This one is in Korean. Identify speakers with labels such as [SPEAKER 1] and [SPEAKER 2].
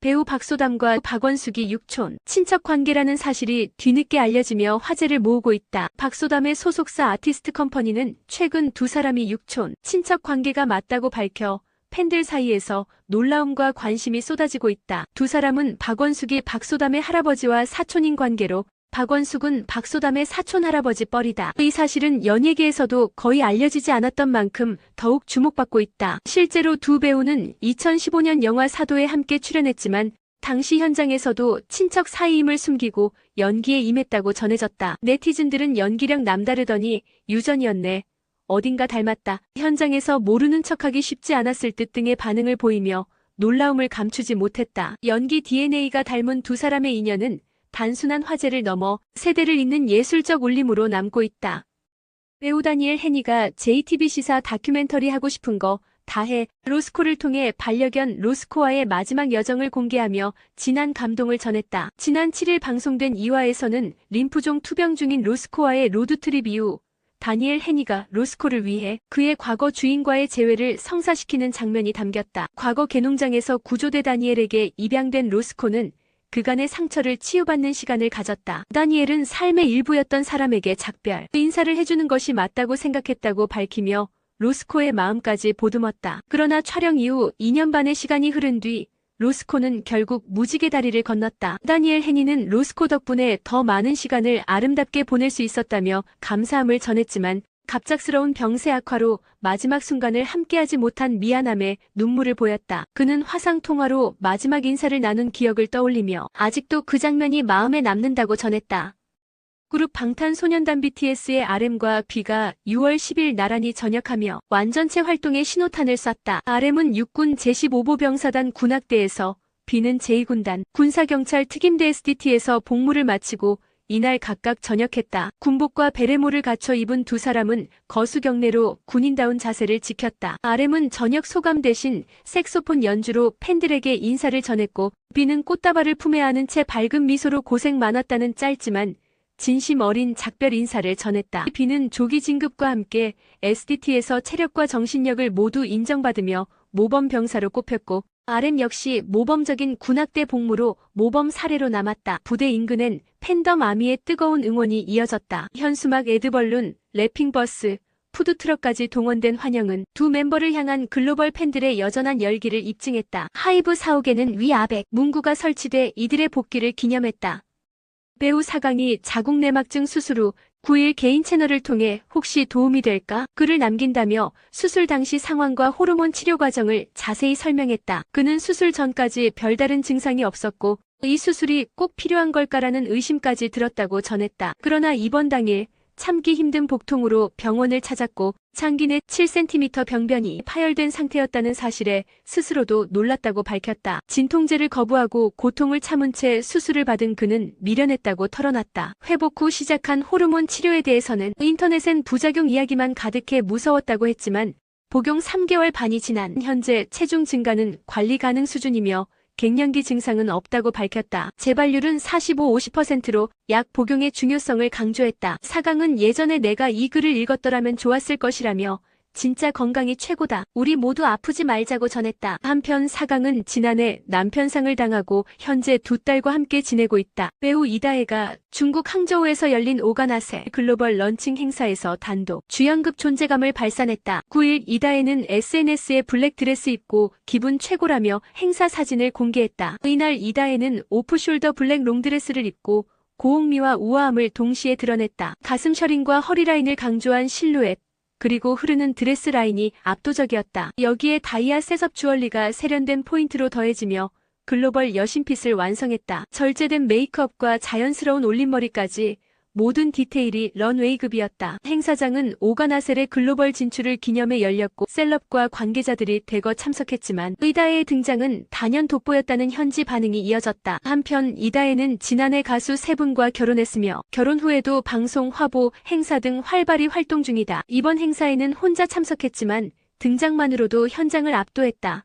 [SPEAKER 1] 배우 박소담과 박원숙이 육촌, 친척 관계라는 사실이 뒤늦게 알려지며 화제를 모으고 있다. 박소담의 소속사 아티스트 컴퍼니는 최근 두 사람이 육촌, 친척 관계가 맞다고 밝혀 팬들 사이에서 놀라움과 관심이 쏟아지고 있다. 두 사람은 박원숙이 박소담의 할아버지와 사촌인 관계로 박원숙은 박소담의 사촌 할아버지 뻘이다. 이 사실은 연예계에서도 거의 알려지지 않았던 만큼 더욱 주목받고 있다. 실제로 두 배우는 2015년 영화 사도에 함께 출연했지만 당시 현장에서도 친척 사이임을 숨기고 연기에 임했다고 전해졌다. 네티즌들은 연기력 남다르더니 유전이었네. 어딘가 닮았다. 현장에서 모르는 척하기 쉽지 않았을 듯 등의 반응을 보이며 놀라움을 감추지 못했다. 연기 DNA가 닮은 두 사람의 인연은 단순한 화제를 넘어 세대를 잇는 예술적 울림으로 남고 있다. 배우 다니엘 헤니가 JTBC사 다큐멘터리 하고 싶은 거 다해 로스코를 통해 반려견 로스코와의 마지막 여정을 공개하며 진한 감동을 전했다. 지난 7일 방송된 2화에서는 림프종 투병 중인 로스코와의 로드트립 이후 다니엘 헤니가 로스코를 위해 그의 과거 주인과의 재회를 성사시키는 장면이 담겼다. 과거 개농장에서 구조대 다니엘에게 입양된 로스코는 그간의 상처를 치유받는 시간을 가졌다. 다니엘은 삶의 일부였던 사람에게 작별, 인사를 해주는 것이 맞다고 생각했다고 밝히며 로스코의 마음까지 보듬었다. 그러나 촬영 이후 2년 반의 시간이 흐른 뒤 로스코는 결국 무지개 다리를 건넜다. 다니엘 헤니는 로스코 덕분에 더 많은 시간을 아름답게 보낼 수 있었다며 감사함을 전했지만 갑작스러운 병세 악화로 마지막 순간을 함께하지 못한 미안함에 눈물을 보였다. 그는 화상 통화로 마지막 인사를 나눈 기억을 떠올리며 아직도 그 장면이 마음에 남는다고 전했다. 그룹 방탄소년단 BTS의 RM과 B가 6월 10일 나란히 전역하며 완전체 활동에 신호탄을 쐈다. RM은 육군 제15보 병사단 군악대에서 B는 제2군단 군사경찰 특임대 SDT에서 복무를 마치고 이날 각각 전역했다. 군복과 베레모를 갖춰 입은 두 사람은 거수 경례로 군인다운 자세를 지켰다. RM은 전역 소감 대신 색소폰 연주로 팬들에게 인사를 전했고 B는 꽃다발을 품에 안은 채 밝은 미소로 고생 많았다는 짧지만 진심 어린 작별 인사를 전했다. B는 조기 진급과 함께 SDT에서 체력과 정신력을 모두 인정받으며 모범 병사로 꼽혔고 RM 역시 모범적인 군악대 복무로 모범 사례로 남았다. 부대 인근엔 팬덤 아미의 뜨거운 응원이 이어졌다. 현수막 에드벌룬, 래핑버스, 푸드트럭까지 동원된 환영은 두 멤버를 향한 글로벌 팬들의 여전한 열기를 입증했다. 하이브 사옥에는 위아백 문구가 설치돼 이들의 복귀를 기념했다. 배우 사강이 자궁 내막증 수술 후 9일 개인 채널을 통해 혹시 도움이 될까 글을 남긴다며 수술 당시 상황과 호르몬 치료 과정을 자세히 설명했다. 그는 수술 전까지 별다른 증상이 없었고 이 수술이 꼭 필요한 걸까라는 의심까지 들었다고 전했다. 그러나 입원 당일 참기 힘든 복통으로 병원을 찾았고 창기 내 7cm 병변이 파열된 상태였다는 사실에 스스로도 놀랐다고 밝혔다. 진통제를 거부하고 고통을 참은 채 수술을 받은 그는 미련했다고 털어놨다. 회복 후 시작한 호르몬 치료에 대해서는 인터넷엔 부작용 이야기만 가득해 무서웠다고 했지만 복용 3개월 반이 지난 현재 체중 증가는 관리 가능 수준이며 갱년기 증상은 없다고 밝혔다. 재발률은 45-50%로 약 복용의 중요성을 강조했다. 사강은 예전에 내가 이 글을 읽었더라면 좋았을 것이라며 진짜 건강이 최고다. 우리 모두 아프지 말자고 전했다. 한편 사강은 지난해 남편상을 당하고 현재 두 딸과 함께 지내고 있다. 배우 이다혜가 중국 항저우에서 열린 오가나세 글로벌 런칭 행사에서 단독 주연급 존재감을 발산했다. 9일 이다혜는 SNS에 블랙 드레스 입고 기분 최고라며 행사 사진을 공개했다. 이날 이다혜는 오프숄더 블랙 롱드레스를 입고 고흥미와 우아함을 동시에 드러냈다. 가슴 셔링과 허리 라인을 강조한 실루엣, 그리고 흐르는 드레스 라인이 압도적이었다. 여기에 다이아 셋업 주얼리가 세련된 포인트로 더해지며 글로벌 여신핏을 완성했다. 절제된 메이크업과 자연스러운 올림머리까지 모든 디테일이 런웨이급이었다. 행사장은 오가나셀의 글로벌 진출을 기념해 열렸고 셀럽과 관계자들이 대거 참석했지만 이다혜의 등장은 단연 돋보였다는 현지 반응이 이어졌다. 한편 이다혜는 지난해 가수 세 분과 결혼했으며 결혼 후에도 방송, 화보, 행사 등 활발히 활동 중이다. 이번 행사에는 혼자 참석했지만 등장만으로도 현장을 압도했다.